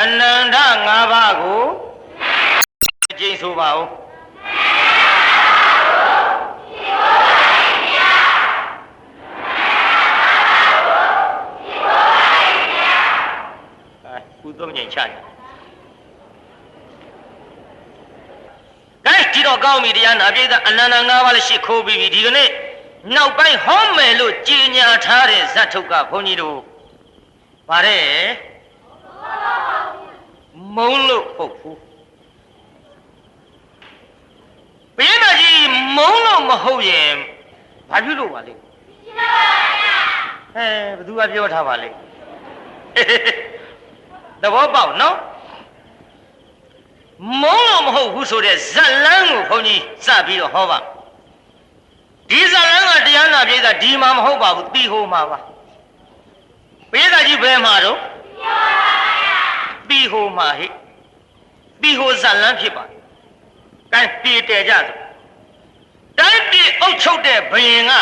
အနန္တ၅ပါးကိုအကျိန်ဆိုပါဦးအဲကုသုံးငိမ်ချတယ်ကဲဒီတော့ကောင်းပြီတရားနာပြည်သားအနန္တ၅ပါးလည်းရှိခိုးပြီးပြီဒီကနေ့နောက်ပိုင်းဟောမယ်လို့ကြည်ညာထားတဲ့ဇတ်ထုတ်ကဘုန်းကြီးတို့ဗါတဲ့ မုံလို့ဟုတ်ဘူးဘိနာကြီးမုံလို့မဟုတ်ရင်ဘာဖြစ်လို့ပါလဲအဲဘသူကပြောထားပါလဲသဘောပေါက်နော်မုံလို့မဟုတ်ဘူးဆိုတဲ့ဇက်လန်းကိုဘုန်းကြီးစပြီးတော့ဟောပါဒီဇက်လန်းကတရားနာပြေးတာဒီမှာမဟုတ်ပါဘူးတီဟိုမှာပါပြေးတာကြီးဘယ်မှာတော့တီ ဟိုမှာဟိတီဟိုဇက်လန်းဖြစ်ပါကဲပြေးတယ်ကြဆိုတိုင်းပြည်အုပ်ချုပ်တဲ့ဘယင်က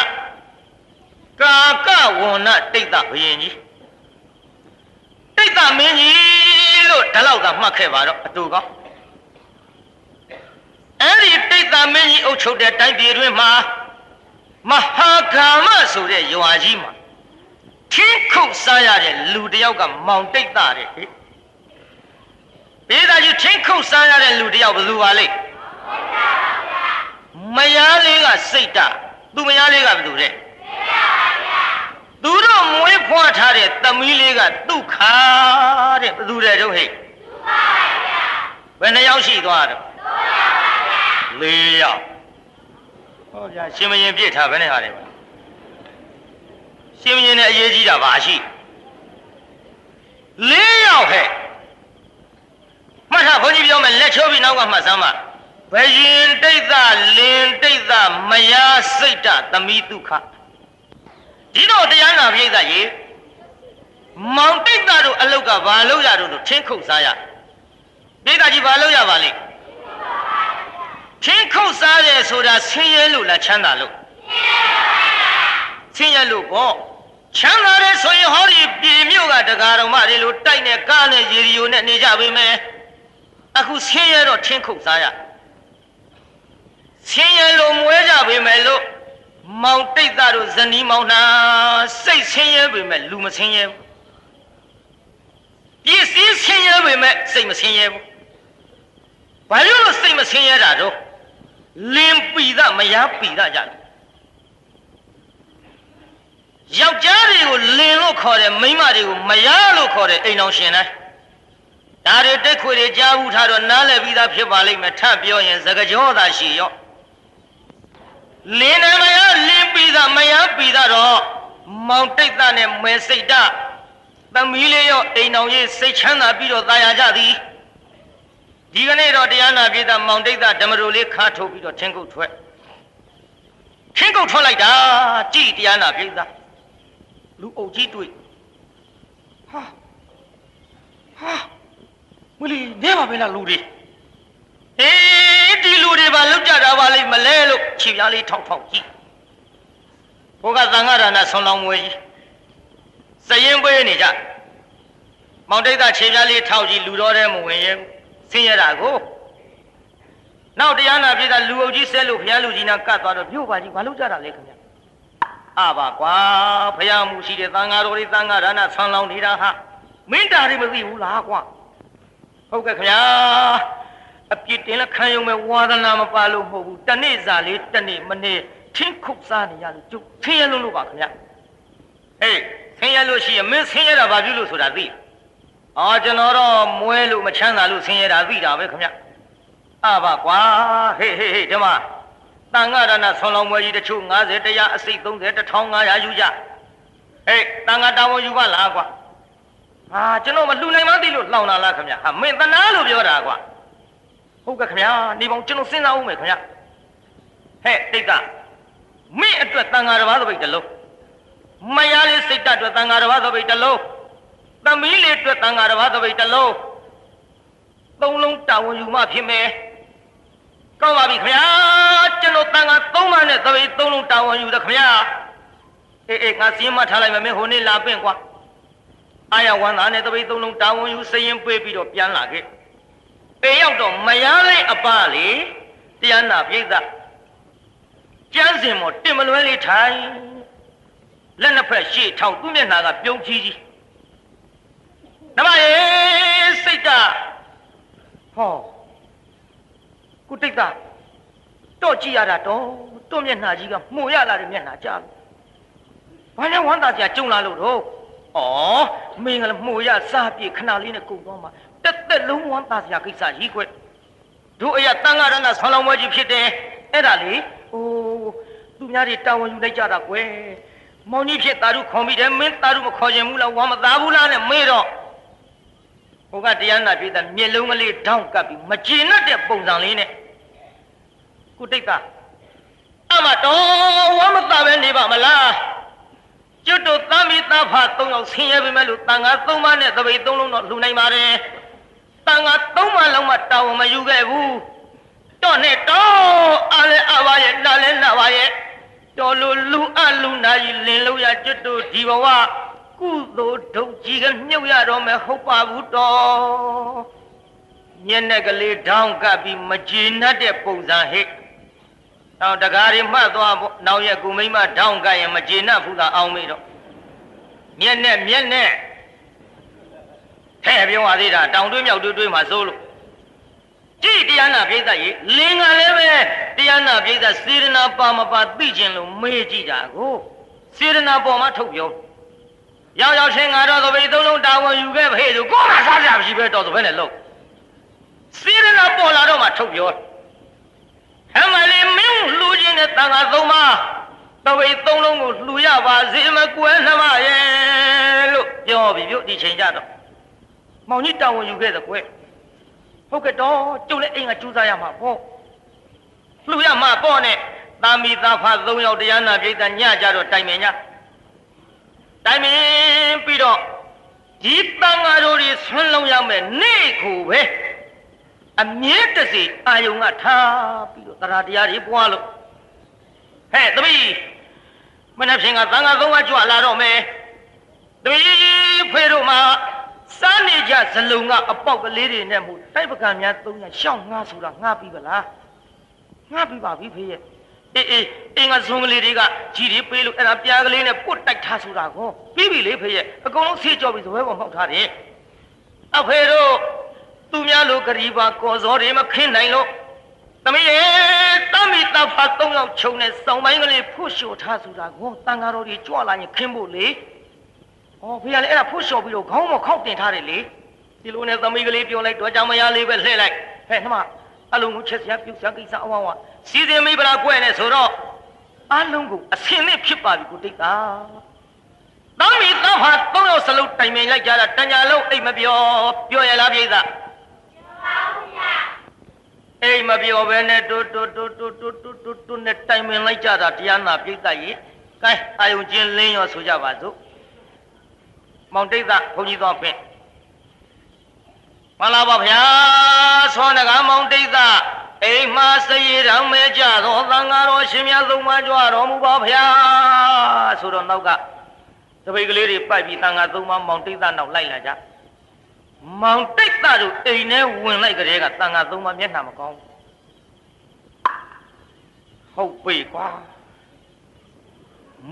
ကာကဝဏတိတ်တဘယင်ကြီးတိတ်တမင်းကြီးလို့ဒီလောက်ကမှတ်ခဲ့ပါတော့အတူကောင်းအဲ့ဒီတိတ်သမင်းကြီးအုပ်ချုပ်တဲ့တိုင်းပြည်တွင်မှာမဟာကာမဆိုတဲ့ရွာကြီးမှာထင်းခုတ်စားရတဲ့လူတစ်ယောက်ကမောင်တိတ်တာတဲ့ဟိ ဘေးသားကြီးထင်းခုတ်စားရတဲ့လူတစ်ယောက်ဘယ်သူပါလဲမယားလေးကစိတ်တသူမယားလေးကဘယ်သူလဲသူတို့မွေးဖွားထားတဲ့သမီးလေးကဒုက္ခတဲ့ဘယ်သူလဲတို့ဟိဘယ်နှယောက်ရှိသွားတော့လေးယောက်ဟောဗျာရှင်မရင်ပြစ်ထားဘယ်နဲ့ဟာလဲပါရှင်မရင်နဲ့အရေးကြီးတာပါရှိလေးယောက်ဟဲ့မှတ်ထားဘုန်းကြီးပြောမယ် လက်ချိုးပြီးနောက်ကမှတ်စမ်းပါဘယင်တိတ်သလင်တိတ်သမယာစိတ်တသမီးဒုက္ခဒီတော့တရားနာပြိဿရေမောင်တိတ်သတို့အလုတ်ကဘာလို့ရတော့လို့ထင်းခုတ်စားရပြိဿကြီးဘာလို့ရပါလိမ့်ချင်းခုတ်စားတယ်ဆိုတာဆင်းရဲလို့လားချမ်းသာလို့ဆင်းရဲလို့ပေါ့ချမ်းသာတယ်ဆိုရင်ဟောဒီပြည်မြို့ကတကာတော်မတွေလို့တိုက်နဲ့ကားနဲ့ရေဒီယိုနဲ့နေကြပေမယ် အခုဆင်းရဲတော့ချင်းခုတ်စားရဆင်းရဲလို့မွဲကြပေမယ်လို့မောင်တိတ်သားတို့ဇနီးမောင်နှံစိတ်ဆင်းရဲပေမဲ့လူမဆင်းရဲဘူးပစ္စည်းဆင်းရဲပေမဲ့စိတ်မဆင်းရဲဘူးဘာလို့လို့စိတ်မဆင်းရဲတာတော့လင်းပီဒမယားပီဒကြတယ်ယောက်ျားတွေကိုလင်းလို့ခေါ်တယ်မိန်းမတွေကိုမယားလို့ခေါ်တယ်အိမ်တော်ရှင်တိုင်း ဒါတွေတိတ်ခွေတွေကြားဘူးထားတော့နားလည်ပြီးသားဖြစ်ပါလိမ့်မယ်ထပ်ပြောရင်စကကြောသာရှိရော့လင်းတယ်မယားလင်းပီဒမယားပီဒတော့မောင်တိတ်သားနဲ့မဲစိတ်တသမီးလေးရောအိမ်တော်ကြီးစိတ်ချမ်းသာပြီးတော့ตายရကြသည် ဒီကနေ့တော့တရားနာပြေတာမောင်တိတ်တာဓမ္မရိုလေးခါထုတ်ပြီးတော့ထင်းကုတ်ထွက်ထင်းကုတ်ထွက်လိုက်တာကြည်တရားနာပြေတာလူအုပ်ကြီးတွေ့ဟာဟာ မလီနေပါပဲလားလူတွေဟေးဒီလူတွေပါလောက်ကြတာပါလိမ့်မလဲလို့ခြေပြားလေးထောက်ထောက်ကြည့်ဘုကသံဃာရဏဆွန်လောင်းမွေးကြီးစရင်ပေးနေကြမောင်တိတ်တာခြေပြားလေးထောက်ကြည့်လူတော်တဲ့မဝင်ရဲ့ဘူးဆင်းရဲတာကိုနောက်တရားနာပြည့်တာလူအုပ်ကြီးဆဲလို့ဘုရားလူကြီးနာကတ်သွားတော့မြို့ပါကြီးဘာလို့ကြတာလဲခင်ဗျအပါကွာဘုရားမူရှိတဲ့သံဃာတော်တွေသံဃာဒါနဆံလောင်နေတာဟာမင်းတာတွေမသိဘူးလားကွာ ဟုတ်ကဲ့ခင်ဗျာအပြစ်တင်လက်ခံရုံပဲဝါဒနာမပါလို့မဟုတ်ဘူးတနေ့စာလေးတနေ့မနေ့ထင်းခုတ်စားနေရလို့ကျုပ်ဆင်းရဲလို့လို့ပါခင်ဗျဟေးဆင်းရဲလို့ရှိရင်မင်းဆင်းရဲတာဘာဖြစ်လို့ဆိုတာသိတယ်အော်ကျွန်တော်တော့မွဲလို့မချမ်းသာလို့ဆင်းရဲတာသိတာပဲခင်ဗျအဘကွာဟေးဟေးဟေးဒီမှာတန်ဃာရဏဆွန်လောင်မွဲကြီးတချို့90တရားအစိတ်30 1500ယူကြဟေးတန်ဃာတာဝန်ယူပါလားကွာ ဟာကျွန်တော်မလှူနိုင်မှသိလို့လှောင်တာလားခင်ဗျဟာမင်းတနာလို့ပြောတာကွာဟုတ်ကဲ့ခင်ဗျနေပေါင်းကျွန်တော်စဉ်းစားဦးမယ်ခင်ဗျဟဲ့တိတ်ကမင်းအတွက်တန်ဃာတစ်ပါးသပိတ်တစ်လုံးမယားလေးစိတ်တအတွက်တန်ဃာတစ်ပါးသပိတ်တစ်လုံးသမီးလေးအတွက်တန်ဃာတစ်ပါးသပိတ်တစ်လုံးသုံးလုံးတာဝန်ယူမှဖြစ်မယ်ကောင်းပါပြီခင်ဗျာကျွန်တော်တန်ဃာသုံးပါးနဲ့သပိတ်သုံးလုံးတာဝန်ယူတယ်ခင်ဗျာအေးအေးငါစီးမထားလိုက်မယ်မင်းဟိုနေ့လာပင့်ကွာ အာရဝန္တာနဲ့တပိတ်သုံးလုံးတာဝန်ယူစရင်ပေးပြီးတော့ပြန်လာခဲ့ပေရောက်တော့မရတဲ့အပလေတရားနာပြိဿကျမ်းစင်မောတင်မလွဲလေးထိုင်လက်နှစ်ဖက်ရှေ့ထောင်သူ့မျက်နှာကပြုံးကြီးကြီးနမရေစိတ်ကဟောကုတိတ်တာတော့ကြည့်ရတာတော့တော့မျက်နှာကြီးကမှုရလာတဲ့မျက်နှာကြားလို့ဘာနဲ့ဝမ်းသာစရာကြုံလာလို့တော့ ဩမင်းကလည်းမှုရစားပြေခဏလေးနဲ့ကုန်သွားမှာတက်တက်လုံးဝမ်းသာစရာကိစ္စကြီးကွတို့အရာတန်ဃာရဏဆောင်းလောင်းမကြီးဖြစ်တယ်အဲ့ဒါလေဟိုသူများတွေတာဝန်ယူလိုက်ကြတာကွယ်မောင်ကြီးဖြစ်တာတို့ခေါ်မိတယ်မင်းတာတို့မခေါ်ခြင်းဘူးလားဝမ်းမသားဘူးလားနဲ့မေးတော့ဟိုကတရားနာပြည်သားမျက်လုံးကလေးထောင်းကပ်ပြီးမကျေနပ်တဲ့ပုံစံလေးနဲ့ကုတိတ်ကအမတော်ဝမ်းမသားပဲနေပါမလား ကျွတ်တို့သမီးသားဖာ၃ယောက်ဆင်းရဲပေမဲ့လို့တန်ဃာ၃ပါးနဲ့တပိတ်၃လုံးတော့လှူနိုင်ပါတယ်တန်ဃာ၃ပါးလုံးမှတာဝန်မယူခဲ့ဘူးတော့နဲ့တော့အားလဲအပါရဲ့နားလဲနာပါရဲ့တော်လိုလူအလူနာကြီးလင်လို့ရကျွတ်တို့ဒီဘဝကုသိုလ်ဒုတ်ကြီးကမြုပ်ရတော့မယ်ဟုတ်ပါဘူးတော်မျက်နှက်ကလေးဒေါင်းကပ်ပြီးမကျေနပ်တဲ့ပုံစံဟဲ့ နောက်တကားရီမှတ်သွားဖို့နောက်ရက်ကူမိမဒေါင်းကပ်ရင်မကျေနပ်ဘူးသာအောင်မေးတော့မျက်နဲ့မျက်နဲ့ထဲပြောပါသေးတာတောင်တွင်းမြောက်တွင်းတွင်းမှာစိုးလို့ကြည့်တရားနာပြိဿရေလင်ကလည်းပဲတရားနာပြိဿစေရနာပါမပါသိခြင်းလို့မေးကြည့်တာကိုစေရနာပေါ်မှာထုတ်ပြောရောက်ရောက်ချင်းငါတော့သပိတ်သုံးလုံးတာဝန်ယူခဲ့ဖေးဆိုကိုယ်ကစားကြမရှိပဲတော်သဘဲနဲ့လို့စေရနာပေါ်လာတော့မှထုတ်ပြော ဟမလေးမင်းလှူခြင်းနဲ့တန်ခါသုံးပါသပိတ်သုံးလုံးကိုလှူရပါစေမကွယ်နှမရဲ့လို့ပြောပြီးပြုတ်ဒီချိန်ကြတော့မောင်ကြီးတာဝန်ယူခဲ့တဲ့ကွယ်ဟုတ်ကဲ့တော့ကျုပ်လည်းအိမ်ကကြိုးစားရမှာပေါ့လှူရမှာပေါ့နဲ့သာမီသာဖသုံးယောက်တရားနာပြိတ္တညကြတော့တိုင်ပင်ညတိုင်ပင်ပြီးတော့ဒီတန်ဃာတို့တွေဆွမ်းလုံးရမယ်နေ့ကိုပဲ အမြဲတစေအာယုံကထားပြီးတော့တရားတရားတွေပွားလို့ဟဲ့သမီးမနေ့ဖြင့်ကသံဃာသုံးပါးကြွလာတော့မယ်သမီးဖေတို့မှာစားနေကြဇလုံကအပေါက်ကလေးတွေနဲ့မို့တိုက်ပကံများသုံးရရှောင်းငှားဆိုတာငှားပြီးပါလားငှားပြီးပါပြီဖေရဲ့အေးအေးအင်းကဇုံကလေးတွေကကြီးတွေပေးလို့အဲ့ဒါပြားကလေးနဲ့ပုတ်တိုက်ထားဆိုတာကိုပြီးပြီလေဖေရဲ့အကုန်လုံးဆေးကြောပြီးသပွဲပေါ်မှောက်ထားတယ်အဖေတို့ သူများလိုဂရီပါကော်စောတွေမခင်းနိုင်လို့သမီးရဲ့တမီတဖာ၃ယောက်ခြုံနဲ့စောင်းပိုင်းကလေးဖုတ်လျှော်ထားဆိုတာကိုတန်ဃာတော်တွေကြွလာရင်ခင်းဖို့လေဩဖေကလည်းအဲ့ဒါဖုတ်လျှော်ပြီးတော့ခေါင်းမခောက်တင်ထားတယ်လေဒီလိုနဲ့သမီးကလေးပြောလိုက်တော့ကြောင်မရလေးပဲလှည့်လိုက်ဟဲ့နှမအလုံးကိုချက်စရာပြုတ်စရာကိစ္စအဝဝစီစဉ်မိဗလားကွဲ့နဲ့ဆိုတော့အလုံးကိုအစင်နဲ့ဖြစ်ပါပြီကိုတိတ်တာတမီတဖာ၃ယောက်စလုံးတိုင်ပင်လိုက်ကြတာတန်ညာလုံးအိတ်မပြောပြောရလားပြိဿ အိမ်မပြောဘဲနဲ့တူတူတူတူတူတူတူတူနဲ့တိုင်ပင်လိုက်ကြတာတရားနာပြိဿရေကဲအာယုံချင်းလင်းရောဆိုကြပါစို့မောင်တိတ်ကဘုန်းကြီးတော်ဖြင့်မလာပါဗျာဆွမ်းတကားမောင်တိတ်ကအိမ်မှာစရည်တော်မဲကြတော်သံဃာတော်ရှင်များသုံးပါးကြွတော်မူပါဗျာဆိုတော့နောက်ကတပိတ်ကလေးတွေပိုက်ပြီးသံဃာသုံးပါးမောင်တိတ်ကနောက်လိုက်လာကြ မောင်တိတ်ကတို့အိမ်ထဲဝင်လိုက်ကြတဲ့ကသံဃာသုံးပါးမျက်နှာမကောင်းဟုတ်ပေကွာ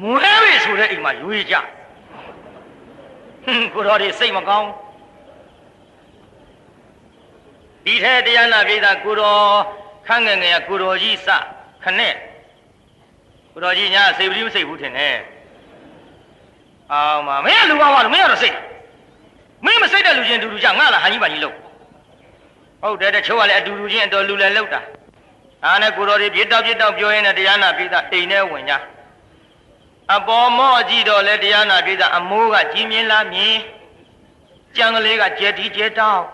မွဲပြီဆိုတဲ့အိမ်မှာရွေးကြဟွန်းကိုတော်တွေစိတ်မကောင်းဒီထဲတရားနာပြည်သားကိုတော်ခန့်ငယ်ငယ်ကကိုတော်ကြီးစခနဲ့ကိုတော်ကြီးညာစိတ်ပတိမစိတ်ဘူးထင်တယ်အောင်မမင်းကလူကောင်းပါလို့မင်းကတော့စိတ် မင်းမစိတ်တဲ့လူချင်းတူတူကြငါလားဟန်ကြီးပါကြီးလို့ဟုတ်တယ်တချို့ကလည်းအတူတူချင်းအတော်လူလည်းလောက်တာဒါနဲ့ကိုတော်တွေပြစ်တောက်ပြစ်တောက်ပြောရင်းနဲ့တရားနာပြည်သားအိမ်ထဲဝင်ကြအပေါ်မော့ကြည့်တော့လေတရားနာပြည်သားအမိုးကကြီးမြင်လားမြင်ကြံကလေးကကျဲတီကျဲတောင်း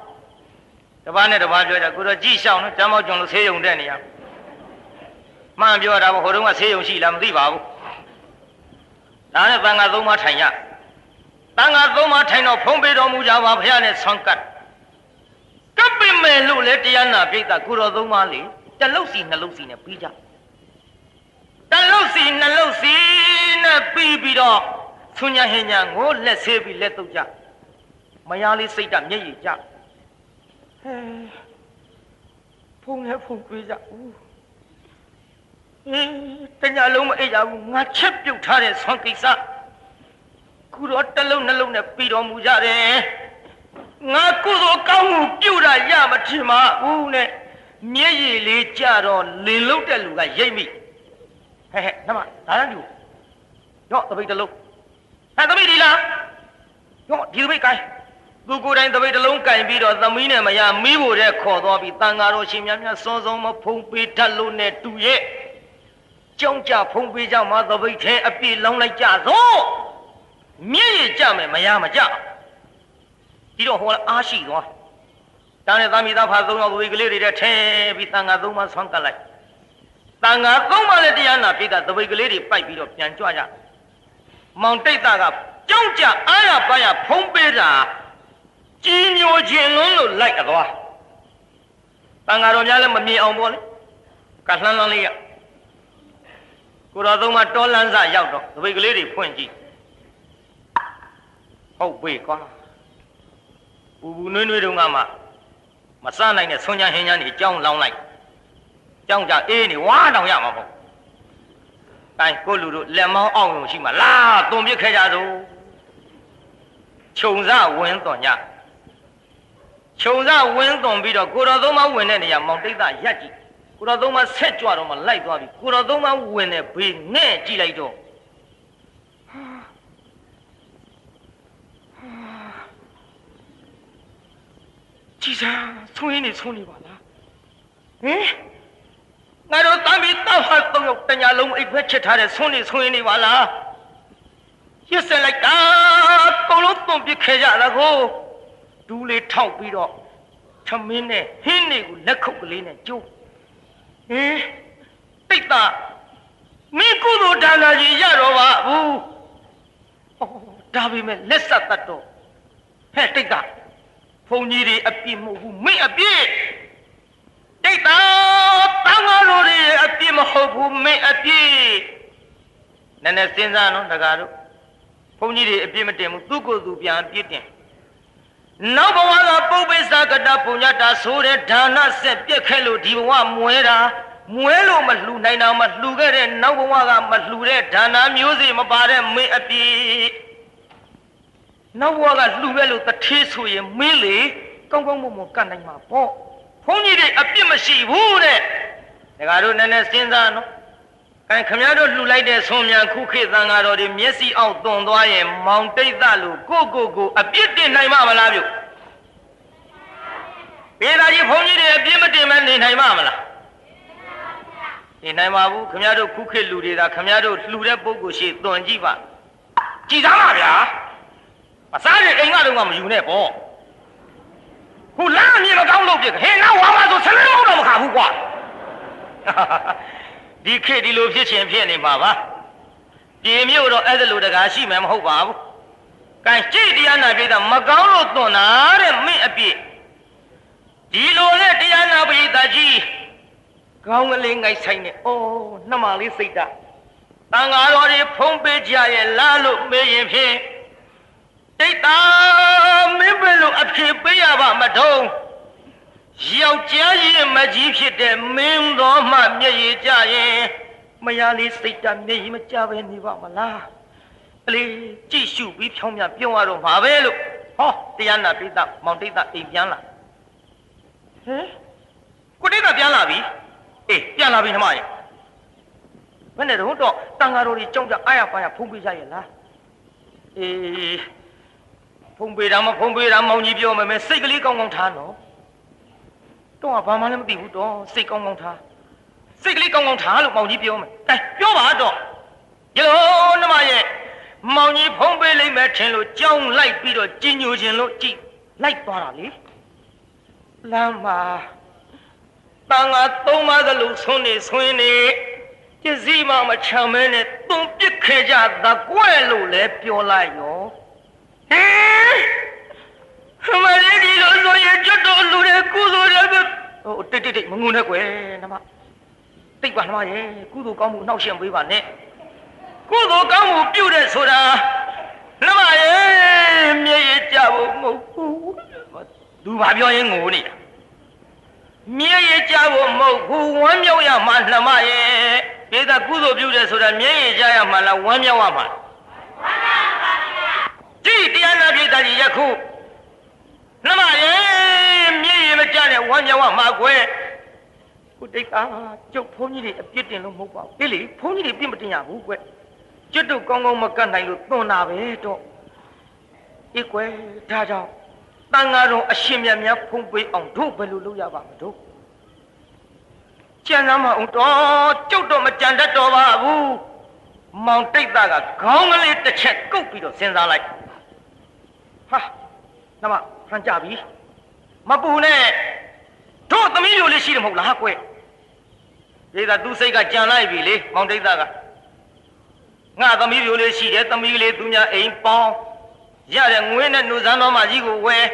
တပားနဲ့တပားပြောကြကိုတော့ကြည့်ရှောင်းနော်ကျမ်းမောက်ကျွန်လို့ဆေးရုံတဲ့နေရမှန်ပြောတာဘဟိုတုန်းကဆေးရုံရှိလားမသိပါဘူးဒါနဲ့တန်ခါသုံးပါးထိုင်ရ တန်ခါသုံးပါးထိုင်တော့ဖုံးပေးတော်မူကြပါဖခင်နဲ့ဆောင်းကတ်ကပ်ပိမဲ့လို့လေတရားနာပြိတ္တာကိုတော်သုံးပါးလေတလုတ်စီနှလုတ်စီနဲ့ပြီးကြတလုတ်စီနှလုတ်စီနဲ့ပြီးပြီးတော့ဆွညာဟင်ညာကိုလက်ဆေးပြီးလက်တုပ်ကြမယားလေးစိတ်ဓာတ်မျက်ရည်ကျဟဲဖုန်းနဲ့ဖုန်းတွေးကြဦးအေးတညာလုံးမအိပ်ကြဘူးငါချက်ပြုတ်ထားတဲ့ဆွမ်းကိစ္စ ခုတော့တစ်လုံးနှလုံးနဲ့ပြီးတော်မူကြတယ်ငါကုသိုလ်ကောင်းမှုပြုတာရမထင်ပါဘူးနဲ့မျက်ရည်လေးကြတော့လင်လုတ်တဲ့လူကရိတ်မိဟဲ့ဟဲ့နမဒါရန်ဒီရော့တပိတ်တစ်လုံးဟဲ့တပိတ်ဒီလားရော့ဒီတပိတ်ကိုင်းသူကိုယ်တိုင်တပိတ်တစ်လုံးကင်ပြီးတော့သမီးနဲ့မရမီးဖို့တဲ့ခေါ်သွားပြီးတန်ဃာတော်ရှင်များများစောစောမဖုံးပေးတတ်လို့နဲ့တူရဲ့ကြောင်းကြဖုံးပေးကြမှာတပိတ်ထဲအပြည့်လောင်းလိုက်ကြသော မျက်ရည်ကြမယ်မရမကြဒီတော့ဟောအားရှိသွားတန်းနဲ့သားမိသားဖာသုံးယောက်သူကလေးတွေတဲ့ထဲပြီးတန်ဃာသုံးပါဆွမ်းကပ်လိုက်တန်ဃာသုံးပါနဲ့တရားနာပိတာတပိတ်ကလေးတွေပိုက်ပြီးတော့ပြန်ကြွကြမောင်တိတ်တာကကြောင်းကြအားရပါရဖုံးပေးတာကြီးညိုခြင်းလုံးလို့လိုက်အသွားတန်ဃာတော်များလည်းမမြင်အောင်ပေါ့လေကလှမ်းလှမ်းလေးရကိုတော်သုံးပါတောလန်းစရောက်တော့တပိတ်ကလေးတွေဖွင့်ကြည့် ဟုတ်ပြီကွာပူပူနွေးနွေးတုန်းကမှမစနိုင်တဲ့ဆွန်ချဟင်းချမ်းတွေကြောင်းလောင်းလိုက်ကြောင်းကြအေးနေဝါတောင်ရမှာပေါ့အဲကိုလူတို့လက်မောင်းအောင်ုံရှိမှလာသွန်ပစ်ခဲ့ကြစို့ခြုံစဝင်းသွန်ညခြုံစဝင်းသွန်ပြီးတော့ကိုတော်သုံးမဝင်တဲ့နေရာမောင်တိတ်တာရက်ကြည့်ကိုတော်သုံးမဆက်ကြွတော့မှလိုက်သွားပြီကိုတော်သုံးမဝင်တဲ့ဘေးနဲ့ကြည့်လိုက်တော့ ကြည်စားဆုံးရင်းနေဆုံးနေပါလားဟင်ငါတို့တမ်းပြီးတောက်ဟာသုံးယောက်တညာလုံးအိပ်ခွဲချစ်ထားတဲ့ဆုံးနေဆုံးရင်းနေပါလားရစ်စက်လိုက်တာကုန်လုံးသွန်ပစ်ခဲ့ကြတာကိုဒူးလေးထောက်ပြီးတော့သမင်းနဲ့ဟင်းတွေကိုလက်ခုပ်ကလေးနဲ့ကျိုးဟင်တိတ်တာမင်းကုသိုလ်ဒါနာကြီးရတော့ပါဘူးဟောဒါပေမဲ့လက်ဆက်တတ်တော့ဟဲ့တိတ်တာဘုန်း ကြီးတွေအပြစ်မဟုတ်ဘူးမင်းအပြစ်တိတ်တာတန်ဃာတော်တွေအပြစ်မဟုတ်ဘူးမင်းအပြစ်နည်းနည်းစဉ်းစားနော်တကားတို့ဘုန်းကြီးတွေအပြစ်မတင်ဘူးသူ့ကိုယ်သူပြန်အပြစ်တင်နောက်ဘဝကပုပ္ပိသကတပုညတာဆိုတဲ့ဒါနဆက်ပြက်ခဲ့လို့ဒီဘဝမွဲတာမွဲလို့မလှူနိုင်တာမလှူခဲ့တဲ့နောက်ဘဝကမလှူတဲ့ဒါနမျိုးစေ့မပါတဲ့မင်းအပြစ် နောက်ဘဝကလှူခဲ့လို့တထေးဆိုရင်မင်းလေကောင်းကောင်းမွန်မွန်ကတ်နိုင်မှာပေါ့ဘုန်းကြီးတွေအပြစ်မရှိဘူးတဲ့ဒါကြတို့နည်းနည်းစဉ်းစားနော်အဲခမရတို့လှူလိုက်တဲ့ဆွန်မြန်ခုခေတ်သံဃာတော်တွေမျက်စိအောက်သွန်သွားရင်မောင်တိတ်သလို့ကိုကိုကိုအပြစ်တင်နိုင်မှာမလားပြုပေသာကြီးဘုန်းကြီးတွေအပြစ်မတင်မဲနေနိုင်မှာမလားနေနိုင်ပါဘူးခမရတို့ခုခေတ်လူတွေကခမရတို့လှူတဲ့ပုဂ္ဂိုလ်ရှိသွန်ကြည့်ပါကြည်သားပါဗျာ မစားတဲ့အိမ်ကတော့မယူနဲ့ပေါ့ခုလမ်းအမြင်မကောင်းလို့ပြဟင်ငါဝါမဆိုဆလင်းမတော့မခါဘူးကွာဒီခေတ်ဒီလိုဖြစ်ချင်းဖြစ်နေမှာပါပြည်မြို့တော့အဲ့ဒါလိုတကားရှိမယ်မဟုတ်ပါဘူးကဲကြည့်တရားနာပြည်သားမကောင်းလို့သွန်တာတဲ့မင်းအပြစ်ဒီလိုနဲ့တရားနာပြည်သားကြီးကောင်းကလေးငိုက်ဆိုင်နေအိုးနှမလေးစိတ်ဓာတ်တန်ဃာတော်တွေဖုံးပေးကြရဲ့လားလို့မေးရင်ဖြင့် တိတ်တာမင်းဘယ်လိုအဖြစ်ပေးရပါမထုံးယောက်ျားရင်မကြီးဖြစ်တဲ့မင်းတော်မှမျက်ရည်ကြရင်မယားလေးစိတ်ဓာတ်မျက်ရည်မကြပဲနေပါမလားအလေးကြည့်ရှုပြီးဖြောင်းပြပြုံးရတော့မှာပဲလို့ဟောတရားနာပိသမောင်တိတ်တာအိမ်ပြန်လာဟမ်ကိုတိတ်ကပြန်လာပြီအေးပြန်လာပြီနှမရဲ့ဘယ်နဲ့တော့တော့တန်ဃာတော်ကြီးကြောက်ကြအားရပါရဖုံးပေးကြရဲ့လားအေး ဖုံးပေးတာမဖုံးပေးတာမောင်ကြီးပြောမယ်မယ်စိတ်ကလေးကောင်းကောင်းထားနော်တော့ဘာမှလည်းမသိဘူးတော့စိတ်ကောင်းကောင်းထားစိတ်ကလေးကောင်းကောင်းထားလို့မောင်ကြီးပြောမယ်အဲပြောပါတော့ယောနမရဲ့မောင်ကြီးဖုံးပေးလိုက်မယ်ထင်လို့ကြောင်းလိုက်ပြီးတော့ကြီးညိုခြင်းလို့ကြည်လိုက်သွားတာလေလမ်းမှာတန်ငါသုံးပါးသလိုဆွနေဆွနေပစ္စည်းမှမချမ်းမဲနဲ့သွန်ပစ်ခဲ့ကြသကွဲ့လို့လည်းပြောလိုက်ရော ဟမ်မလေးဒီလိုဆိုရင်ကျွတ်တော်လူတွေကုသိုလ်တွေပဲဟိုတိတ်တိတ်တိတ်မငုံနဲ့ကွယ်နမတိတ်ပါနမရဲ့ကုသိုလ်ကောင်းမှုနှောက်ရှက်ပေးပါနဲ့ကုသိုလ်ကောင်းမှုပြုတဲ့ဆိုတာနမရဲ့မျက်ရည်ကြဖို့မဟုတ်ဘူးသူဘာပြောရင်ငိုနေတာမျက်ရည်ကြဖို့မဟုတ်ဘူးဝမ်းမြောက်ရမှာနှမရဲ့ဒေသကုသိုလ်ပြုတယ်ဆိုတာမျက်ရည်ကြရမှာလားဝမ်းမြောက်ရမှာ ကြည့်တရားနာပြည်သားကြီးယခုနှမရဲ့မျက်ရည်မကြနဲ့ဝမ်းမြောက်ရမှာကွယ်ကိုတိတ်ကကျုပ်ဘုန်းကြီးတွေအပြစ်တင်လို့မဟုတ်ပါဘူးအေးလေဘုန်းကြီးတွေပြစ်မတင်ရဘူးကွယ်ကျွတ်တို့ကောင်းကောင်းမကတ်နိုင်လို့သွန်တာပဲတော့ဤကွယ်ဒါကြောင့်တန်ဃာတော်အရှင်မြတ်များဖုံးပေးအောင်တို့ဘယ်လိုလုပ်ရပါမလို့ကြံစမ်းမအောင်တော့ကျုပ်တော့မကြံတတ်တော့ပါဘူးမောင်တိတ်သားကခေါင်းကလေးတစ်ချက်ကုတ်ပြီးတော့စဉ်းစားလိုက် ဟာနမဖန်ကြပြီမပူနဲ့တို့သမီးမျိုးလေးရှိတယ်မဟုတ်လားကွယ်ဒီကသူစိတ်ကကြံလိုက်ပြီလေမောင်တိတ်သားကငါသမီးမျိုးလေးရှိတယ်သမီးလေးသူများအိမ်ပေါင်းရတဲ့ငွေနဲ့နှုတ်ဆန်းတော်မကြီးကိုဝယ်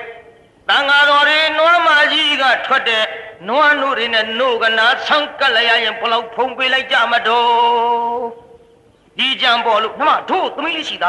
တန်ဃာတော်တွေနွားမကြီးကထွက်တဲ့နွားနို့တွေနဲ့နို့ကနာဆောင်းကပ်လိုက်ရရင်ဘလောက်ဖုံးပေးလိုက်ကြမတော့ဒီကြံပေါ်လို့နှမတို့သမီးလေးရှိတာ